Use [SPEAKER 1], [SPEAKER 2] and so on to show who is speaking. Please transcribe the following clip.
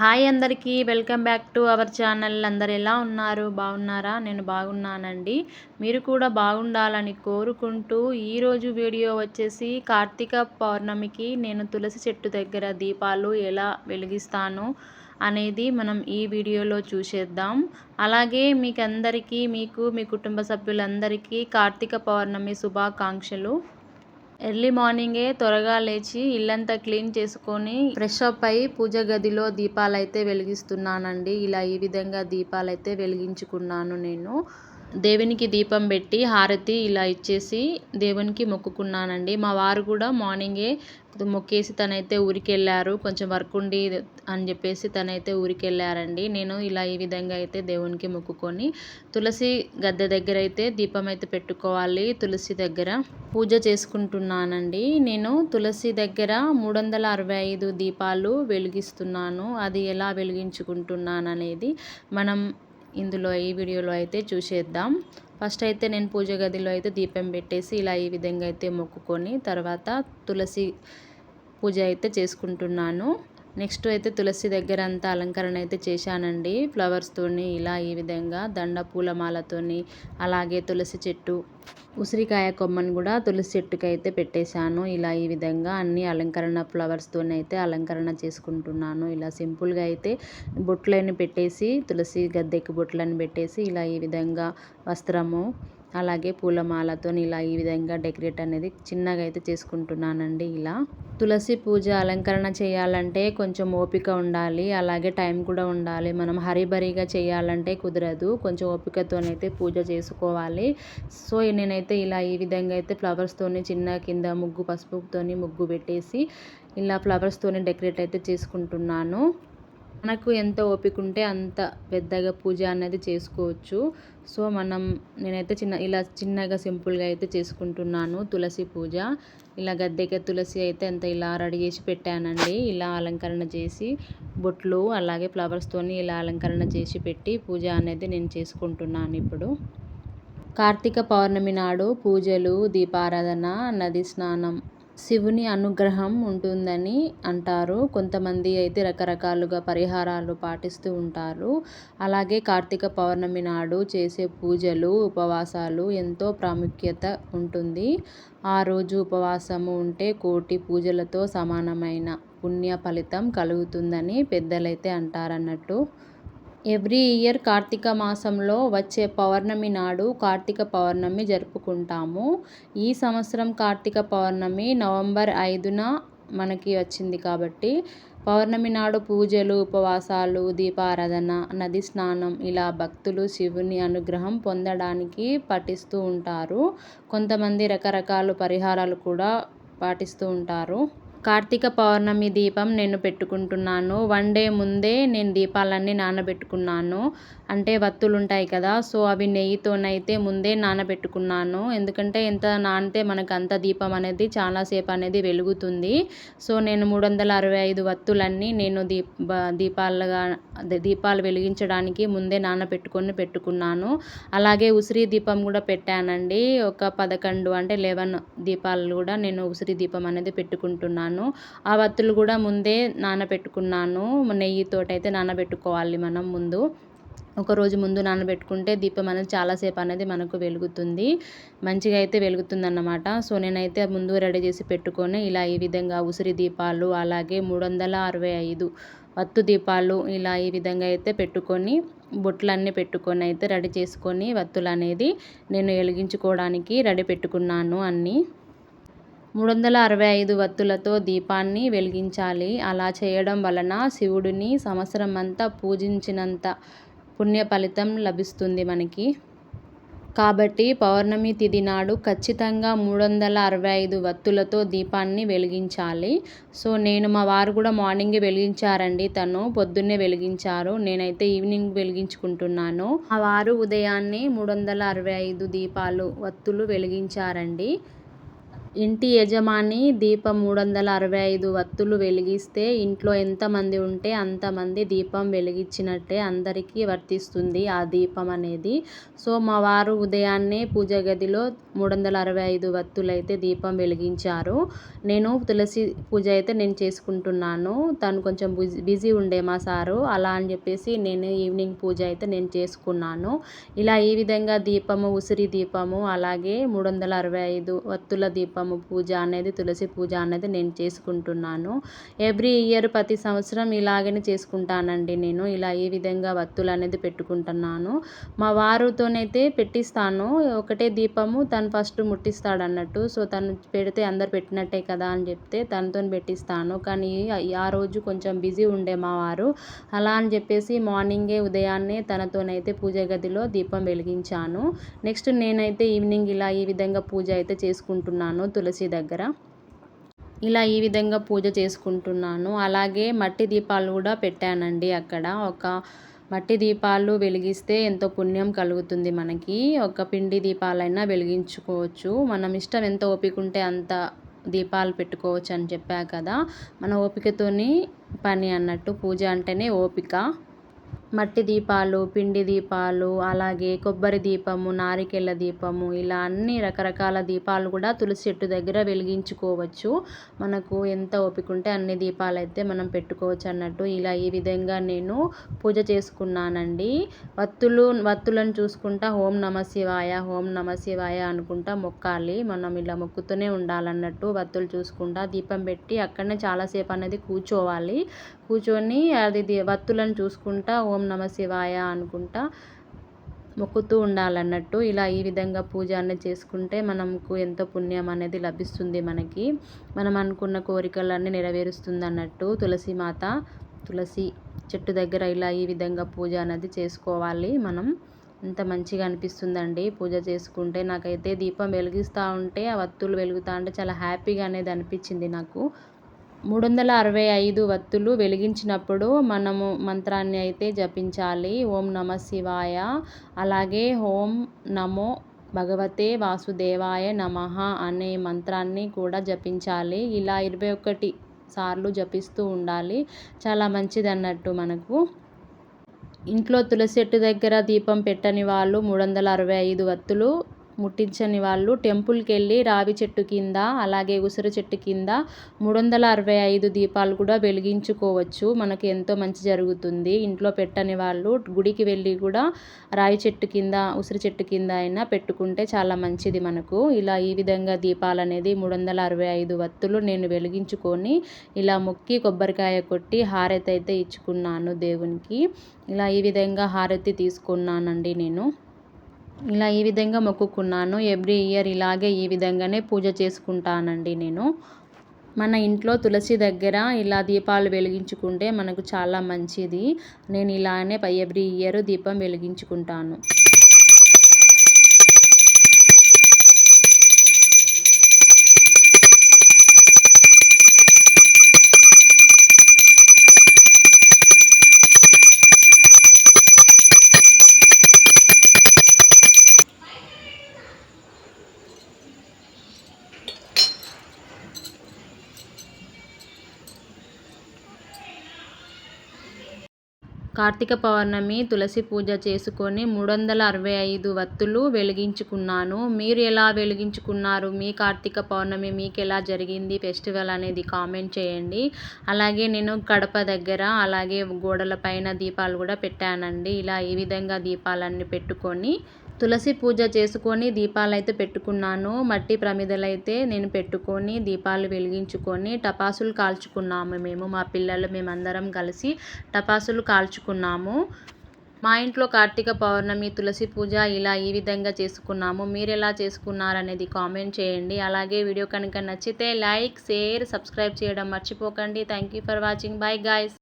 [SPEAKER 1] Hi అందరికీ welcome back to our channel. అందరు ఎలా ఉన్నారు? బాగున్నారా? నేను బాగున్నానండి. మీరు కూడా బాగుండాలని కోరుకుంటూ ఈరోజు వీడియో వచ్చేసి కార్తీక పౌర్ణమికి నేను తులసి చెట్టు దగ్గర దీపాలు ఎలా వెలిగిస్తాను అనేది మనం ఈ వీడియోలో చూసేద్దాం. అలాగే మీకు అందరికీ మీకు మీ కుటుంబ సభ్యులందరికీ కార్తీక పౌర్ణమి శుభాకాంక్షలు. ఎర్లీ మార్నింగే త్వరగా లేచి ఇల్లంతా క్లీన్ చేసుకొని ఫ్రెష్ అప్ అయి పూజ గదిలో దీపాలైతే వెలిగిస్తున్నానండి. ఇలా ఈ విధంగా దీపాలు అయితే వెలిగించుకున్నాను నేను. దేవునికి దీపం పెట్టి హారతి ఇలా ఇచ్చేసి దేవునికి మొక్కుకున్నానండి. మా వారు కూడా మార్నింగే మొక్కేసి తనైతే ఊరికి వెళ్ళారు కొంచెం వర్క్ ఉండి అని చెప్పేసి తనైతే ఊరికి వెళ్ళారండి నేను ఇలా ఈ విధంగా అయితే దేవునికి మొక్కుకొని తులసి గద్దె దగ్గర అయితే దీపం అయితే పెట్టుకోవాలి. తులసి దగ్గర పూజ చేసుకుంటున్నానండి. నేను తులసి దగ్గర మూడు వందల అరవై ఐదు దీపాలు వెలిగిస్తున్నాను. అది ఎలా వెలిగించుకుంటున్నాను అనేది మనం ఇందులో ఈ వీడియోలో అయితే చూసేద్దాం. ఫస్ట్ అయితే నేను పూజ గదిలో అయితే దీపం పెట్టేసి ఇలా ఈ విధంగా అయితే మొక్కుకొని తర్వాత తులసి పూజ అయితే చేసుకుంటున్నాను. నెక్స్ట్ అయితే తులసి దగ్గర అంతా అలంకరణ అయితే చేశానండి. ఫ్లవర్స్తోని ఇలా ఈ విధంగా దండ పూలమాలతోని అలాగే తులసి చెట్టు ఉసిరికాయ కొమ్మని కూడా తులసి చెట్టుకి అయితే పెట్టేశాను. ఇలా ఈ విధంగా అన్ని అలంకరణ ఫ్లవర్స్తో అయితే అలంకరణ చేసుకుంటున్నాను. ఇలా సింపుల్గా అయితే బొట్లని పెట్టేసి తులసి గద్దెకి బొట్లని పెట్టేసి ఇలా ఈ విధంగా వస్త్రము అలాగే పూలమాలతో ఇలా ఈ విధంగా డెకరేట్ అనేది చిన్నగా అయితే చేసుకుంటున్నానండి ఇలా. తులసి పూజ అలంకరణ చేయాలంటే కొంచెం ఓపిక ఉండాలి అలాగే టైం కూడా ఉండాలి. మనం హరిబరిగా చేయాలంటే కుదరదు కొంచెం ఓపికతోనైతే పూజ చేసుకోవాలి. సో నేనైతే ఇలా ఈ విధంగా అయితే ఫ్లవర్స్తోని చిన్న కింద ముగ్గు పసుపుతోని ముగ్గు పెట్టేసి ఇలా ఫ్లవర్స్తోని డెకరేట్ అయితే చేసుకుంటున్నాను. మనకు ఎంత ఓపిక ఉంటే అంత పెద్దగా పూజ అనేది చేసుకోవచ్చు. సో మనం నేనైతే చిన్న ఇలా చిన్నగా సింపుల్గా అయితే చేసుకుంటున్నాను తులసి పూజ. ఇలా గద్దెకి తులసి అయితే అంత ఇలా రెడీ చేసి పెట్టానండి. ఇలా అలంకరణ చేసి బొట్లు అలాగే ఫ్లవర్స్తోని ఇలా అలంకరణ చేసి పెట్టి పూజ అనేది నేను చేసుకుంటున్నాను ఇప్పుడు. కార్తీక పౌర్ణమి నాడు పూజలు దీపారాధన నది స్నానం శివుని అనుగ్రహం ఉంటుందని అంటారు. కొంతమంది అయితే రకరకాలుగా పరిహారాలు పాటిస్తూ ఉంటారు. అలాగే కార్తీక పౌర్ణమి నాడు చేసే పూజలు ఉపవాసాలు ఎంతో ప్రాముఖ్యత ఉంటుంది. ఆ రోజు ఉపవాసము ఉంటే కోటి పూజలతో సమానమైన పుణ్య ఫలితం కలుగుతుందని పెద్దలైతే అంటారన్నట్టు ఎవ్రీ ఇయర్ కార్తీక మాసంలో వచ్చే పౌర్ణమి నాడు కార్తీక పౌర్ణమి జరుపుకుంటాము. ఈ సంవత్సరం కార్తీక పౌర్ణమి నవంబర్ ఐదున మనకి వచ్చింది కాబట్టి పౌర్ణమి నాడు పూజలు ఉపవాసాలు దీపారాధన నది స్నానం ఇలా భక్తులు శివుని అనుగ్రహం పొందడానికి పఠిస్తూ ఉంటారు. కొంతమంది రకరకాల పరిహారాలు కూడా పాటిస్తూ ఉంటారు. కార్తీక పౌర్ణమి దీపం నేను పెట్టుకుంటున్నాను. వన్ డే ముందే నేను దీపాలన్నీ నానబెట్టుకున్నాను. అంటే వత్తులు ఉంటాయి కదా సో అవి నెయ్యితోనైతే ముందే నానబెట్టుకున్నాను. ఎందుకంటే ఎంత నానితే మనకు అంత దీపం అనేది చాలాసేపు అనేది వెలుగుతుంది. సో నేను మూడు వందల అరవై ఐదు వత్తులన్నీ నేను దీప దీపాలుగా దీపాలు వెలిగించడానికి ముందే నానబెట్టుకొని పెట్టుకున్నాను. అలాగే ఉసిరి దీపం కూడా పెట్టానండి. ఒక పదకొండు అంటే లెవెన్ దీపాలు కూడా నేను ఉసిరి దీపం అనేది పెట్టుకుంటున్నాను. ఆ వత్తులు కూడా ముందే నానబెట్టుకున్నాను. నెయ్యితోటి అయితే నానబెట్టుకోవాలి మనం ముందు. ఒకరోజు ముందు నానబెట్టుకుంటే దీపం అనేది చాలాసేపు అనేది మనకు వెలుగుతుంది. మంచిగా అయితే వెలుగుతుంది అన్నమాట సో నేనైతే ముందు రెడీ చేసి పెట్టుకొని ఇలా ఈ విధంగా ఉసిరి దీపాలు అలాగే మూడు వందల అరవై ఐదు వత్తు దీపాలు ఇలా ఈ విధంగా అయితే పెట్టుకొని బొట్లన్నీ పెట్టుకొని అయితే రెడీ చేసుకొని వత్తులు అనేది నేను వెలిగించుకోవడానికి రెడీ పెట్టుకున్నాను అన్నీ. మూడు వందల అరవై ఐదు వత్తులతో దీపాన్ని వెలిగించాలి. అలా చేయడం వలన శివుడిని సంవత్సరం అంతా పూజించినంత పుణ్య ఫలితం లభిస్తుంది మనకి. కాబట్టి పౌర్ణమి తిథి నాడు ఖచ్చితంగా మూడు వందల అరవై ఐదు వత్తులతో దీపాన్ని వెలిగించాలి. సో నేను మా వారు కూడా మార్నింగే వెలిగించారండి. తను పొద్దున్నే వెలిగించారు. నేనైతే ఈవినింగ్ వెలిగించుకుంటున్నాను. మా వారు ఉదయాన్నే మూడు వందల అరవై ఐదు దీపాలు వత్తులు వెలిగించారండి. ఇంటి యజమాని దీపం మూడు వందల అరవై ఐదు వత్తులు వెలిగిస్తే ఇంట్లో ఎంతమంది ఉంటే అంతమంది దీపం వెలిగించినట్టే అందరికీ వర్తిస్తుంది ఆ దీపం అనేది. సో మా వారు ఉదయాన్నే పూజ గదిలో మూడు వందల అరవై ఐదు వత్తులు అయితే దీపం వెలిగించారు. నేను తులసి పూజ అయితే నేను చేసుకుంటున్నాను. తను కొంచెం బిజీ బిజీ ఉండే మా సారు. అలా అని చెప్పేసి నేను ఈవినింగ్ పూజ అయితే నేను చేసుకున్నాను. ఇలా ఈ విధంగా దీపము ఉసిరి దీపము అలాగే మూడు వందల అరవై ఐదు వత్తుల దీపం దీపము పూజ అనేది తులసి పూజ అనేది నేను చేసుకుంటున్నాను. ఎవ్రీ ఇయర్ ప్రతి సంవత్సరం ఇలాగనే చేసుకుంటానండి నేను. ఇలా ఈ విధంగా వత్తులు అనేది పెట్టుకుంటున్నాను. మా వారుతోనైతే పెట్టిస్తాను. ఒకటే దీపము తను ఫస్ట్ ముట్టిస్తాడు అన్నట్టు సో తను పెడితే అందరు పెట్టినట్టే కదా అని చెప్తే తనతో పెట్టిస్తాను. కానీ ఆ రోజు కొంచెం బిజీ ఉండే మా వారు. అలా అని చెప్పేసి మార్నింగే ఉదయాన్నే తనతోనైతే పూజ గదిలో దీపం వెలిగించాను. నెక్స్ట్ నేనైతే ఈవినింగ్ ఇలా ఈ విధంగా పూజ అయితే చేసుకుంటున్నాను. తులసి దగ్గర. ఇలా ఈ విధంగా పూజ చేసుకుంటున్నాను. అలాగే మట్టి దీపాలు కూడా పెట్టానండి అక్కడ. ఒక మట్టి దీపాలు వెలిగిస్తే ఎంతో పుణ్యం కలుగుతుంది మనకి. ఒక పిండి దీపాలైనా వెలిగించుకోవచ్చు. మనం ఇష్టం ఎంత ఓపిక ఉంటే అంత దీపాలు పెట్టుకోవచ్చు అని చెప్పా కదా. మన ఓపికతోని పని అన్నట్టు పూజ అంటేనే ఓపిక. మట్టి దీపాలు పిండి దీపాలు అలాగే కొబ్బరి దీపము నారికెళ్ళ దీపము ఇలా అన్ని రకరకాల దీపాలు కూడా తులసి చెట్టు దగ్గర వెలిగించుకోవచ్చు. మనకు ఎంత ఓపిక ఉంటే అన్ని దీపాలు అయితే మనం పెట్టుకోవచ్చు అన్నట్టు. ఇలా ఈ విధంగా నేను పూజ చేసుకున్నానండి. వత్తులు వత్తులను చూసుకుంటా ఓం నమ శివాయ ఓం నమ శివాయ అనుకుంటా మొక్కాలి. మనం ఇలా మొక్కుతూనే ఉండాలన్నట్టు వత్తులు చూసుకుంటా దీపం పెట్టి అక్కడనే చాలాసేపు అనేది కూర్చోవాలి. కూర్చొని అది వత్తులను చూసుకుంటా ఓం నమ శివాయ అనుకుంటా మొక్కుతూ ఉండాలన్నట్టు ఇలా ఈ విధంగా పూజ అనేది చేసుకుంటే మనకు ఎంతో పుణ్యం అనేది లభిస్తుంది మనకి. మనం అనుకున్న కోరికలన్నీ నెరవేరుస్తుంది అన్నట్టు తులసి మాత తులసి చెట్టు దగ్గర ఇలా ఈ విధంగా పూజ అనేది చేసుకోవాలి మనం. ఎంత మంచిగా అనిపిస్తుందండి పూజ చేసుకుంటే. నాకైతే దీపం వెలిగిస్తూ ఉంటే ఆ వత్తులు వెలుగుతూ ఉంటే చాలా హ్యాపీగా అనేది అనిపించింది నాకు. మూడు వందల అరవై ఐదు వత్తులు వెలిగించినప్పుడు మనము మంత్రాన్ని అయితే జపించాలి. ఓం నమ శివాయ. అలాగే ఓం నమో భగవతే వాసుదేవాయ నమ అనే మంత్రాన్ని కూడా జపించాలి. ఇలా ఇరవై ఒకటి సార్లు జపిస్తూ ఉండాలి. చాలా మంచిది అన్నట్టు మనకు. ఇంట్లో తులసి చెట్టు దగ్గర దీపం పెట్టని వాళ్ళు మూడు వందల అరవై ఐదు వత్తులు ముట్టించని వాళ్ళు టెంపుల్కి వెళ్ళి రావి చెట్టు కింద అలాగే ఉసిరి చెట్టు కింద మూడు వందల అరవై ఐదు దీపాలు కూడా వెలిగించుకోవచ్చు. మనకి ఎంతో మంచి జరుగుతుంది. ఇంట్లో పెట్టని వాళ్ళు గుడికి వెళ్ళి కూడా రావి చెట్టు కింద ఉసిరి చెట్టు కింద అయినా పెట్టుకుంటే చాలా మంచిది మనకు. ఇలా ఈ విధంగా దీపాలు అనేది మూడు వందల అరవై ఐదు వత్తులు నేను వెలిగించుకొని ఇలా మొక్కి కొబ్బరికాయ కొట్టి హారతి అయితే ఇచ్చుకున్నాను దేవునికి. ఇలా ఈ విధంగా హారతి తీసుకున్నానండి నేను. ఇలా ఈ విధంగా మొక్కుకున్నాను. ఎవ్రీ ఇయర్ ఇలాగే ఈ విధంగానే పూజ చేసుకుంటానండి నేను. మన ఇంట్లో తులసి దగ్గర ఇలా దీపాలు వెలిగించుకుంటే మనకు చాలా మంచిది. నేను ఇలానే ఎవ్రీ ఇయర్ దీపం వెలిగించుకుంటాను. కార్తీక పౌర్ణమి తులసి పూజ చేసుకొని మూడు వందల అరవై ఐదు వత్తులు వెలిగించుకున్నాను. మీరు ఎలా వెలిగించుకున్నారు? మీ కార్తీక పౌర్ణమి మీకు ఎలా జరిగింది? ఫెస్టివల్ అనేది కామెంట్ చేయండి. అలాగే నేను కడప దగ్గర అలాగే గోడల పైన దీపాలు కూడా పెట్టానండి. ఇలా ఈ విధంగా దీపాలన్నీ పెట్టుకొని తులసి పూజ చేసుకొని దీపాలు అయితే పెట్టుకున్నాను. మట్టి ప్రమిదలైతే నేను పెట్టుకొని దీపాలు వెలిగించుకొని టపాసులు కాల్చుకున్నాము మేము మా పిల్లలు మేమందరం కలిసి టపాసులు కాల్చుకున్నాము. మా ఇంట్లో కార్తీక పౌర్ణమి తులసి పూజ ఇలా ఈ విధంగా చేసుకున్నాము. మీరు ఎలా చేసుకున్నారనేది కామెంట్ చేయండి. అలాగే వీడియో కనుక నచ్చితే లైక్ షేర్ సబ్స్క్రైబ్ చేయడం మర్చిపోకండి. Thank you for watching. Bye guys.